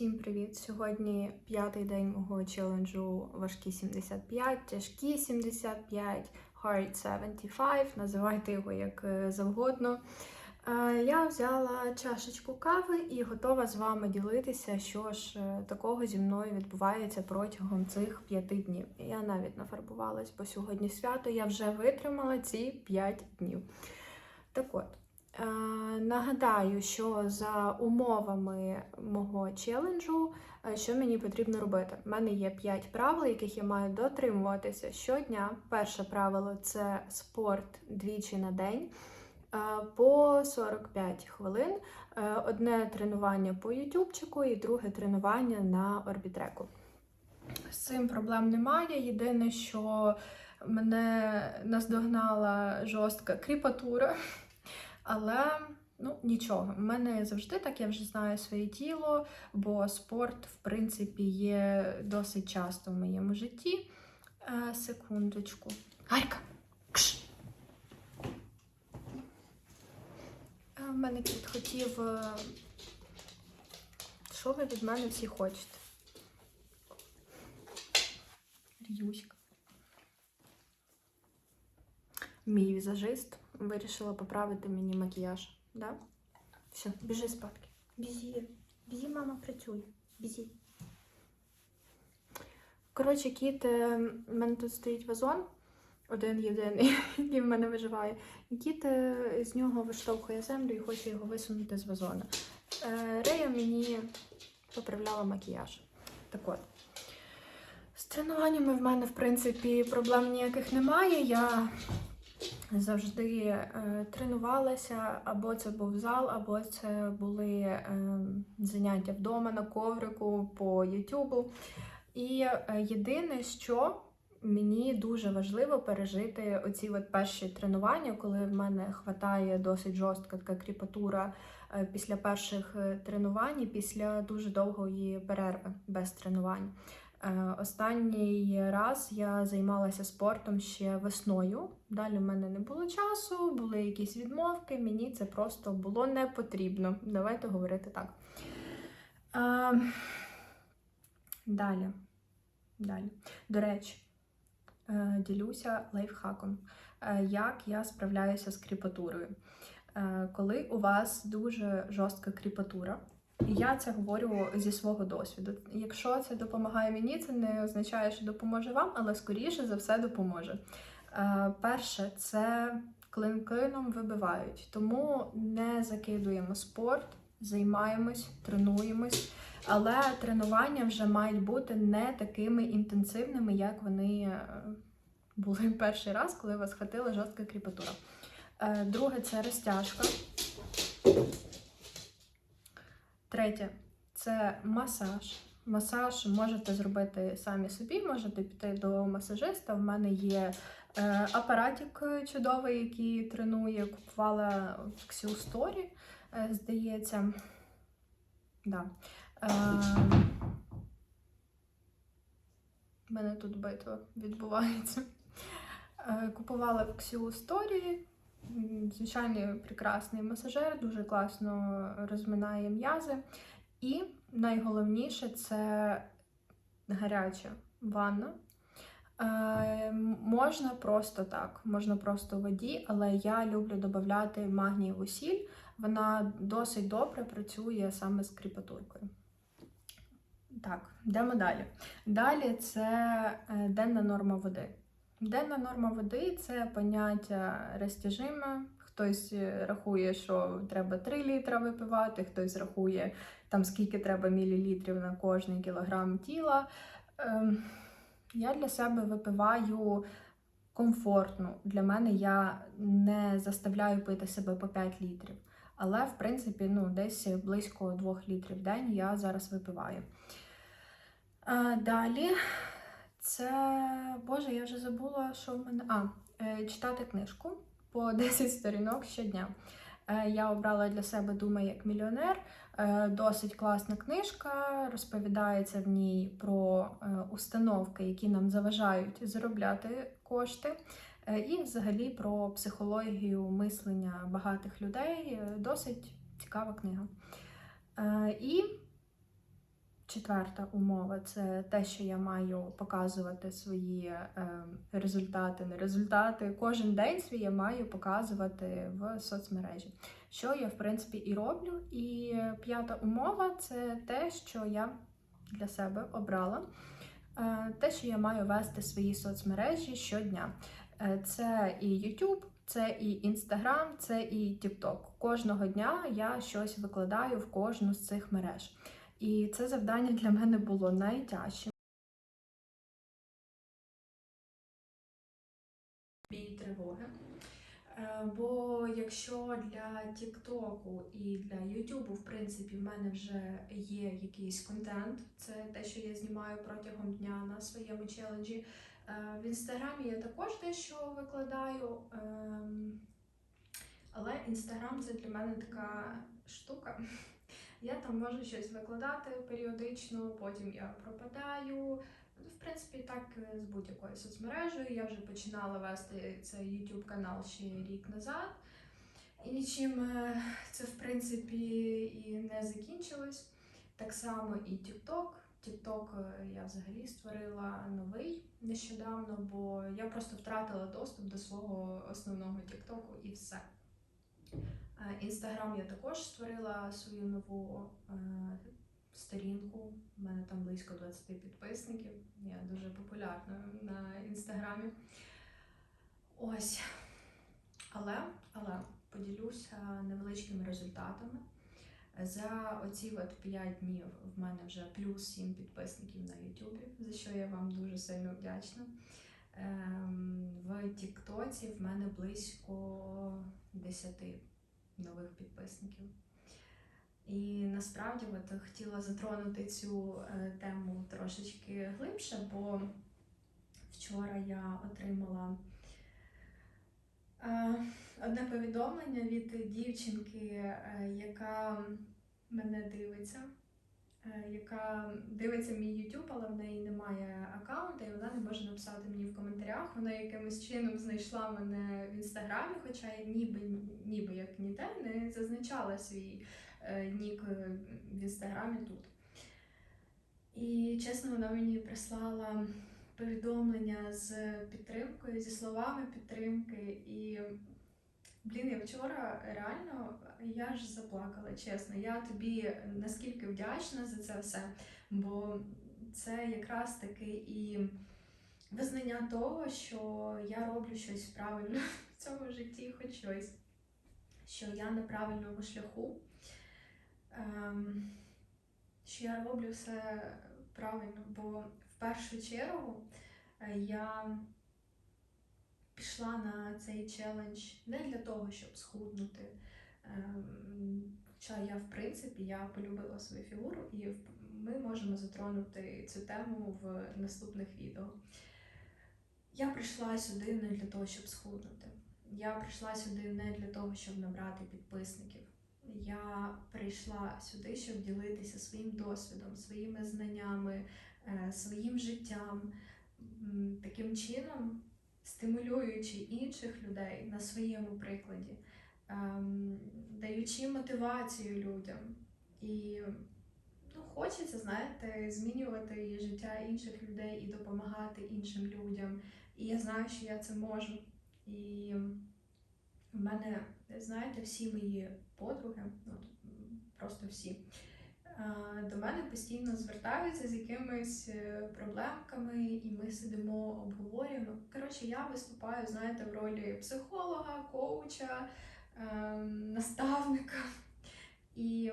Всім привіт! Сьогодні п'ятий день мого челенджу важкі 75, тяжкі 75, hard 75, називайте його як е, завгодно. Е, Я взяла чашечку кави і готова з вами ділитися, що ж е, такого зі мною відбувається протягом цих п'яти днів. Я навіть нафарбувалась, бо сьогодні свято я вже витримала ці п'ять днів. Так от. Е, Нагадаю, що за умовами мого челенджу, е, що мені потрібно робити. У мене є 5 правил, яких я маю дотримуватися щодня. Перше правило це спорт двічі на день е, по 45 хвилин. Одне тренування по ютубчику і друге тренування на орбітреку. З цим проблем немає. Єдине, що мене наздогнала жорстка кріпатура. Але ну нічого, в мене завжди так, я вже знаю своє тіло, бо спорт, в принципі, є досить часто в моєму житті. Е, секундочку. Гайка! Кш! Е, мене кіт хотів. е, Що ви від мене всі хочете? Рюська. Мій візажист вирішила поправити мені макіяж. Да? Все, біжи спадки. Бізі. Бізі, мама працює. Бізі. Коротше, кіт, е, в мене тут стоїть вазон, один єдиний, який в мене виживає. І кіт е, з нього виштовхує землю і хоче його висунути з вазона. Е, Рея мені поправляла макіяж. Так от. З тренуваннями в мене, в принципі, проблем ніяких немає. Я завжди е, тренувалася, або це був зал, або це були е, заняття вдома на коврику по Ютубу. І е, єдине, що мені дуже важливо пережити оці от перші тренування, коли в мене хватає досить жорстка така кріпатура після перших тренувань, після дуже довгої перерви без тренувань. Е, Останній раз я займалася спортом ще весною. Далі в мене не було часу, були якісь відмовки, мені це просто було не потрібно. Давайте говорити так. А, далі. Далі. До речі, е, ділюся лайфхаком, Е, як я справляюся з кріпатурою. Е, Коли у вас дуже жорстка кріпатура, я це говорю зі свого досвіду. Якщо це допомагає мені, це не означає, що допоможе вам, але скоріше за все допоможе. Е, Перше, це клин клином вибивають, тому не закидуємо спорт, займаємось, тренуємось, але тренування вже мають бути не такими інтенсивними, як вони е, були перший раз, коли вас хватила жорстка кріпатура. Е, Друге це розтяжка. Третє це масаж. Масаж можете зробити самі собі, можете піти до масажиста. В мене є е, апаратик чудовий, який тренує. Купувала в Story, е, здається. Да. Е, в мене тут битва відбувається. Е, Купувала в Story. Звичайний прекрасний масажер, дуже класно розминає м'язи. І найголовніше це гаряча ванна. Е, можна просто так, можна просто в воді, але я люблю додати магнієву сіль. Вона досить добре працює саме з кріпатуркою. Так, йдемо далі. Далі це е, денна норма води. Денна норма води це поняття розтяжиме. Хтось е, рахує, що треба 3 літра випивати, хтось рахує там скільки треба мілілітрів на кожний кілограм тіла. Ем, я для себе випиваю комфортно. Для мене я не заставляю пити себе по 5 літрів. Але, в принципі, ну, десь близько 2 літрів в день я зараз випиваю. А, далі. Боже, я вже забула, що в мене. А, е, читати книжку по 10 сторінок щодня. Е, Я обрала для себе Думай як мільйонер. Е, Досить класна книжка. Розповідається в ній про установки, які нам заважають заробляти кошти, і взагалі про психологію мислення багатих людей. Досить цікава книга. Четверта умова це те, що я маю показувати свої е, результати, не результати. Кожен день свій я маю показувати в соцмережі, що я в принципі і роблю. І п'ята умова це те, що я для себе обрала. Е, те, що я маю вести свої соцмережі щодня. Е, Це і YouTube, це і Instagram, це і TikTok. Кожного дня я щось викладаю в кожну з цих мереж. І це завдання для мене було найтяжчим. І тривоги. Е, Бо якщо для Тіктоку і для Ютубу, в принципі, в мене вже є якийсь контент, це те, що я знімаю протягом дня на своєму челенджі. Е, В інстаграмі я також дещо викладаю. ем, Але інстаграм це для мене така штука. Я там можу щось викладати періодично, потім я пропадаю. Ну, В принципі, так е, з будь-якою соцмережею. Я вже починала вести цей YouTube канал ще рік назад. І нічим е, це, в принципі, і не закінчилось. Так само і TikTok. TikTok е, я взагалі створила новий нещодавно, бо я просто втратила доступ до свого основного TikTok і все. Е, Інстаграм я також створила свою нову е, сторінку. У мене там близько 20 підписників. Я дуже популярна на інстаграмі. Ось. Але, але поділюся невеличкими результатами. За оці от 5 днів в мене вже плюс 7 підписників на Ютубі, за що я вам дуже сильно вдячна. Ем, В Тіктоці в мене близько 10 нових підписників. І насправді от хотіла затронути цю е, тему трошечки глибше, бо вчора я отримала е, одне повідомлення від дівчинки, е, яка мене дивиться, яка дивиться мій YouTube, але в неї немає аккаунту, і вона не може написати мені в коментарях. Вона якимось чином знайшла мене в інстаграмі, хоча я ніби ніби як ніде не зазначала свій е, нік е, в інстаграмі тут. І чесно, вона мені прислала повідомлення з підтримкою, зі словами підтримки. І блін, я вчора реально я ж заплакала, чесно. Я тобі наскільки вдячна за це все, бо це якраз таки і визнання того, що я роблю щось правильно в цьому житті, хоч щось, що я на правильному шляху, ем, що я роблю все правильно, бо в першу чергу е, я пішла на цей челендж не для того, щоб схуднути. Ем, Хоча я, в принципі, я полюбила свою фігуру, і ми можемо затронути цю тему в наступних відео. Я прийшла сюди не для того, щоб схуднути. Я прийшла сюди не для того, щоб набрати підписників. Я прийшла сюди, щоб ділитися своїм досвідом, своїми знаннями, е, своїм життям, таким чином стимулюючи інших людей на своєму прикладі, ем, даючи мотивацію людям. І ну, хочеться, знаєте, змінювати життя інших людей і допомагати іншим людям. І я знаю, що я це можу. І в мене, знаєте, всі мої подруги, ну, м, просто всі, до мене постійно звертаються з якимись е, проблемками, і ми сидимо, обговорюємо. Коротше, я виступаю, знаєте, в ролі психолога, коуча, ем, наставника. І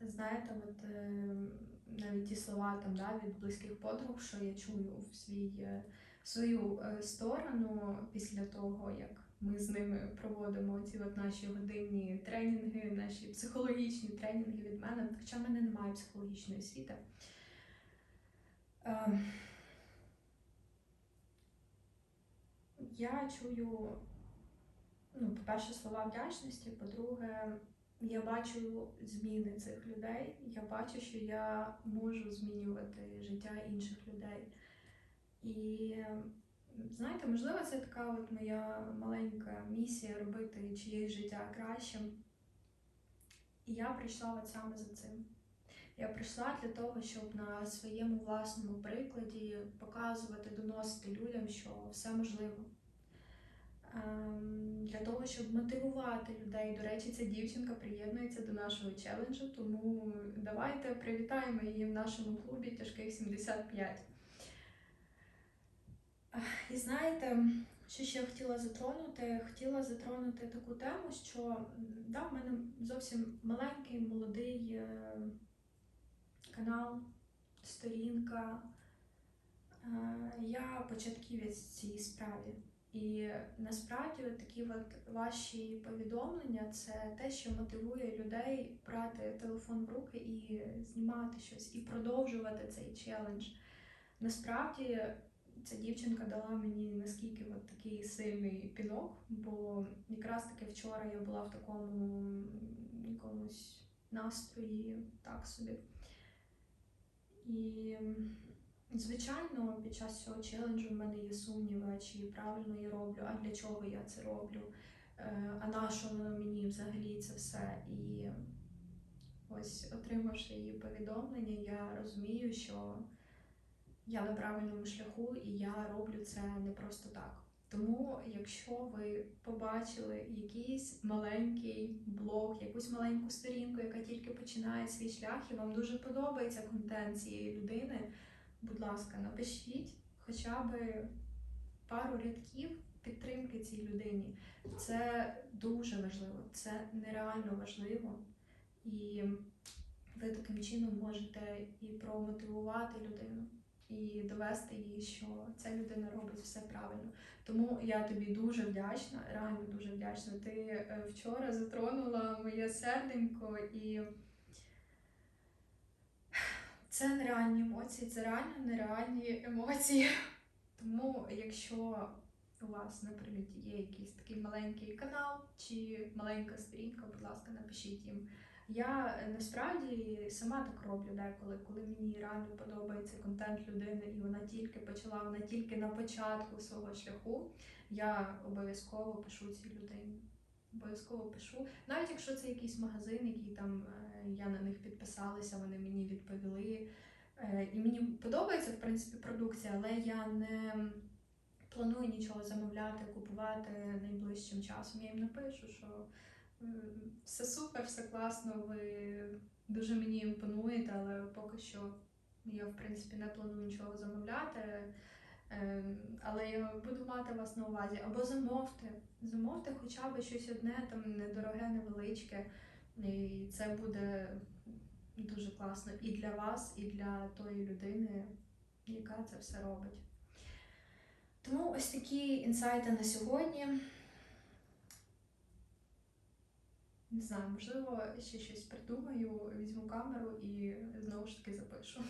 знаєте, от е, навіть ті слова там, да, від близьких подруг, що я чую в свій, е, в свою е, сторону після того, як ми з ними проводимо ці от наші годинні тренінги, наші психологічні тренінги від мене, хоча в мене немає психологічної освіти. Е, Я чую, ну, по-перше, слова вдячності, по-друге, я бачу зміни цих людей. Я бачу, що я можу змінювати життя інших людей. І знаєте, можливо, це така от моя маленька місія робити чиєсь життя кращим. І я прийшла от саме за цим. Я прийшла для того, щоб на своєму власному прикладі показувати, доносити людям, що все можливо. Ем, Для того, щоб мотивувати людей. До речі, ця дівчинка приєднується до нашого челенджу, тому давайте привітаємо її в нашому клубі тяжких 75. І знаєте, що ще хотіла затронути? Хотіла затронути таку тему, що да, в мене зовсім маленький, молодий е, канал, сторінка. Е, Я початківець в цій справі. І насправді такі от ваші повідомлення це те, що мотивує людей брати телефон в руки і знімати щось, і продовжувати цей челендж. Насправді ця дівчинка дала мені наскільки от такий сильний пінок, бо якраз таки вчора я була в такому якомусь настрої, так собі. І Звичайно, під час цього челенджу в мене є сумніви, чи правильно я роблю, а для чого я це роблю, е, а на що мені взагалі це все. І ось, отримавши її повідомлення, я розумію, що я на правильному шляху і я роблю це не просто так. Тому, якщо ви побачили якийсь маленький блог, якусь маленьку сторінку, яка тільки починає свій шлях, і вам дуже подобається контент цієї людини, будь ласка, напишіть хоча б пару рядків підтримки цій людині. Це дуже важливо, це нереально важливо. І ви таким чином можете і промотивувати людину, і довести їй, що ця людина робить все правильно. Тому я тобі дуже вдячна, реально дуже вдячна. Ти е, вчора затронула моє серденько і. Це нереальні емоції, це реально нереальні емоції. Тому, якщо у вас, наприклад, є якийсь такий маленький канал чи маленька сторінка, будь ласка, напишіть їм. Я насправді сама так роблю деколи, коли мені реально подобається контент людини, і вона тільки почала, вона тільки на початку свого шляху. Я обов'язково пишу цій людині. Обов'язково пишу. Навіть якщо це якийсь магазин, який там е, я на них підписалася, вони мені відповіли. Е, І мені подобається, в принципі, продукція, але я не планую нічого замовляти, купувати найближчим часом. Я їм напишу, що все супер, все класно, ви дуже мені імпонуєте, але поки що я, в принципі, не планую нічого замовляти. Е, Але я буду мати вас на увазі. Або замовте. Замовте хоча б щось одне, там недороге, невеличке. І це буде дуже класно і для вас, і для тої людини, яка це все робить. Тому ось такі інсайти на сьогодні. Не знаю, можливо, ще щось придумаю, візьму камеру і знову ж таки запишу.